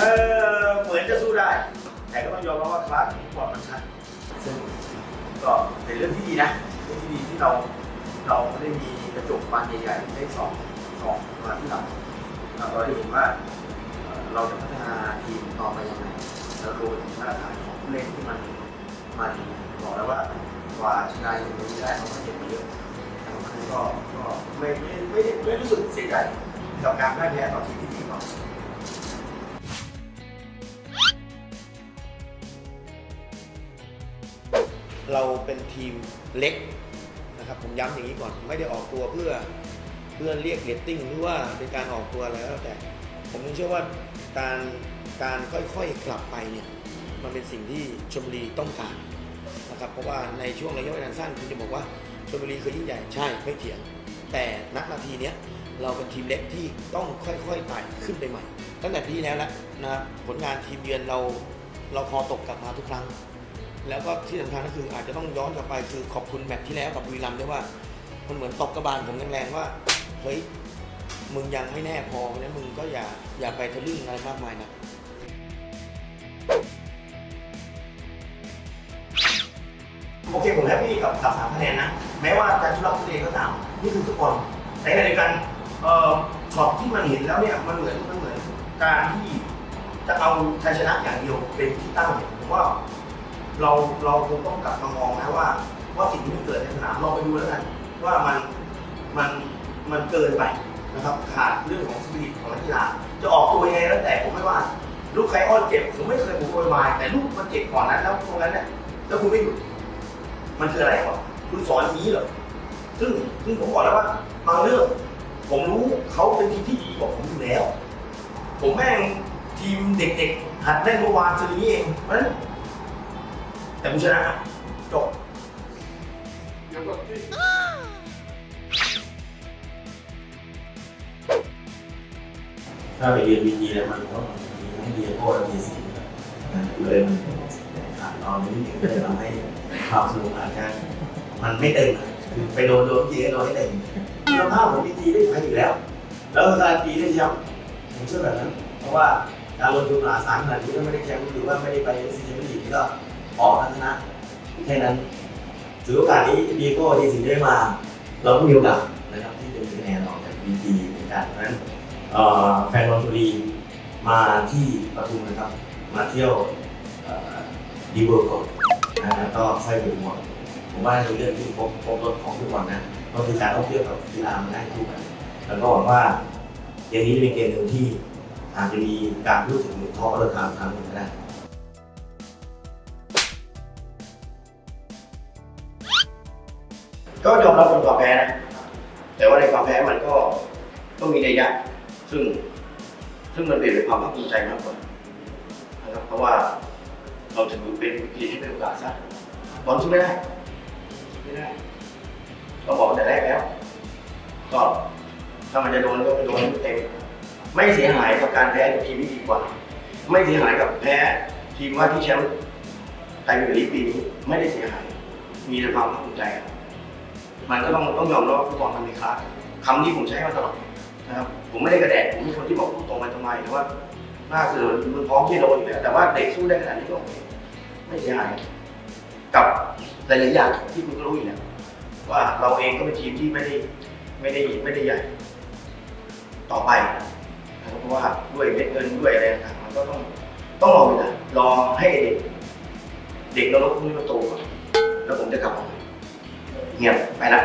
ออเหมือนจะสู้ได้ แต่ก็ต้องยอมรับว่าคลาสของบอลมันชัดซึ่งก็เป็นเรื่องที่ดีนะเรื่องที่ดีที่เราเราได้มีกระจกบานใหญ่ๆได้สองสองมาที่เราเราได้เห็นว่าเราจะพัฒนาทีมต่อไปยังไงแล้วรวมถึงมาตรฐานของผู้เล่นที่มันมันบอกแล้วว่ากว่าชนะอย่างนี้ได้เขาก็เจ็บมาเยอะแต่ว่าก็ก็ไม่ไม่ไม่ได้ไม่รู้สึกเสียใจกับการพ่ายแพ้ต่อทีมที่ดีกว่า เราเป็นทีมเล็กนะครับผมย้ำอย่างนี้ก่อนไม่ได้ออกตัวเพื่อเพื่อเรียกเรตติ้งหรือว่าเป็นการออกตัวอะไรแล้วแต่ ผมเชื่อว่าการการค่อยๆกลับไปเนี่ยมันเป็นสิ่งที่ชลบุรีต้องการนะครับเพราะว่าในช่วงระยะเวลาสั้นคุณจะบอกว่าชลบุรีเคือยิ่งใหญ่ใช่ไม่เถียง แต่ณนาทีเนี้ยเราเป็นทีมเล็กที่ต้องค่อยๆไต่ขึ้นไปใหม่ ตั้งแต่ปีที่แล้วแล้วนะครับผลงานทีมเยือนเราเราคอตกกลับมาทุกครั้ง แล้วก็ที่สำคัญก็คืออาจจะต้องย้อนกลับไปคือขอบคุณแมตช์ที่แล้วกับบุรีรัมย์ด้วยว่า มันเหมือนตบกระบาลผมแรงๆว่าเฮ้ยมึงยังไม่แน่พอเพราะฉะนั้นมึงก็อย่าอย่าไปทะลึ่งอะไรมากมายนะโอเคผมแฮปปี้กับกับสามคะแนนนะ แม้ว่าจะทุลักทุเลก็ตามนี่คือฟุตบอลแต่ในขณะเดียวกันเอ่อช็อตที่มันเห็นแล้วเนี่ยมันเหมือนมันเหมือนการที่จะเอาชัยชนะอย่างเดียวเป็นที่ตั้งเนี่ยผมว่า เราเราคงต้องกลับมามองนะว่า ว่าสิ่งที่มันเกิดในสนามลองไปดูแล้วกันว่ามันมันมันเกินไปนะครับขาดเรื่องของสปิริตของนักกีฬาจะออกตัวยังไงแล้วแต่ผมไม่ว่า ลูกใครอ้อนเจ็บผมไม่เคยผมโวยวายแต่ลูกมันเจ็บก่อนนั้นแล้วตรงนั้นเนี่ยแล้วคุณไม่หยุดมันคืออะไรวะคุณสอนงนี้เหรอซึ่งซึ่งผมบอกแล้วว่าบางเรื่องผมรู้เขาเป็นทีมที่ดีกว่าผมอยู่แล้ว ผมแม่งทีมเด็กๆหัดเล่นเมื่อวานซื้อนี้เองเพราะฉะนั้น แต่กูชนะจบถ้าไปเรียนวีจีแล้วมันก็มีทั้งเดียโก้และดีซีเลยมันขาดตอนนี้ก็เลยทำให้ความสนุกอาจจะมันไม่เต็มอะคือไปโดนโดนจีก็โดนให้เต็มคุณภาพของวีจีได้ไปอยู่แล้ว แล้วการจีได้แชมป์ผมเชื่อแบบนั้น เพราะว่าการลงทุนมหาศาลขนาดนี้ถ้าไม่ได้แชมป์หรือว่าไม่ได้ไปซีแชมเปี้ยนลีกก็ ออกทัศนะแค่นั้นถือโอกาสนี้ดีโก้ดีซีได้มา เราก็มีโอกาสนะครับที่จะมีคะแนนออกจากวีจีเหมือนกันเพราะฉะนั้นแฟนบอลชลบุรีมาที่ปทุมนะครับ มาเที่ยวดีเวิร์ก่อนนะฮะก็ค่อยไปมองผมว่าเป็นเรื่องที่พบพบรถของทุกวันนะก็คือการท่องเที่ยวกับกีฬามันได้คู่กันแล้วก็หวังว่าเกมนี้จะเป็นเกมหนึ่งที่อาจจะมีการพูดถึงท้อเรือทาครั้งหนึ่งก็ได้ ก็ยอมรับเป็นความแพ้นะ แต่ว่าในความแพ้มันก็ต้องมีในยะซึ่ง ซึ่งมันเปลี่ยนเป็นความภาคภูมิใจมากกว่านะครับเพราะว่าเราถือเป็นทีที่เป็นโอกาสซะบอลสู้ไม่ได้ไม่ได้เราบอกแต่แรกแล้ว ก็ถ้ามันจะโดนก็ไปโดนเต็มไม่เสียหายกับการแพ้กับทีมที่ดีกว่า ไม่เสียหายกับแพ้ทีมว่าที่แชมป์ไทยพรีเมียร์ลีกปีนี้ไม่ได้เสียหาย มีแต่ความภาคภูมิใจครับ มันก็ต้องต้องยอมรับว่าฟุตบอลมันมีค่าคำนี้ผมใช้มาตลอดนะครับผมไม่ได้กระแดกผมเป็นคนที่บอกตรงไปตรงมาแต่ว่าหน้าสื่อมันพร้อมที่จะโดนอยู่แล้วแต่ว่าเด็กสู้ได้ขนาดนี้ก็ไม่เสียหายกับหลายๆอย่างที่คุณก็รู้อยู่แล้วว่าเราเองก็เป็นทีมที่ไม่ได้ไม่ได้ไม่ได้ใหญ่ ต่อไปเพราะว่าด้วยเม็ดเงินด้วยอะไรต่างๆมันก็ต้องต้องรอเวลารอให้เด็ก เด็กนรกพวกนี้มันโตก่อนแล้วผมจะกลับมา เงียบไปละ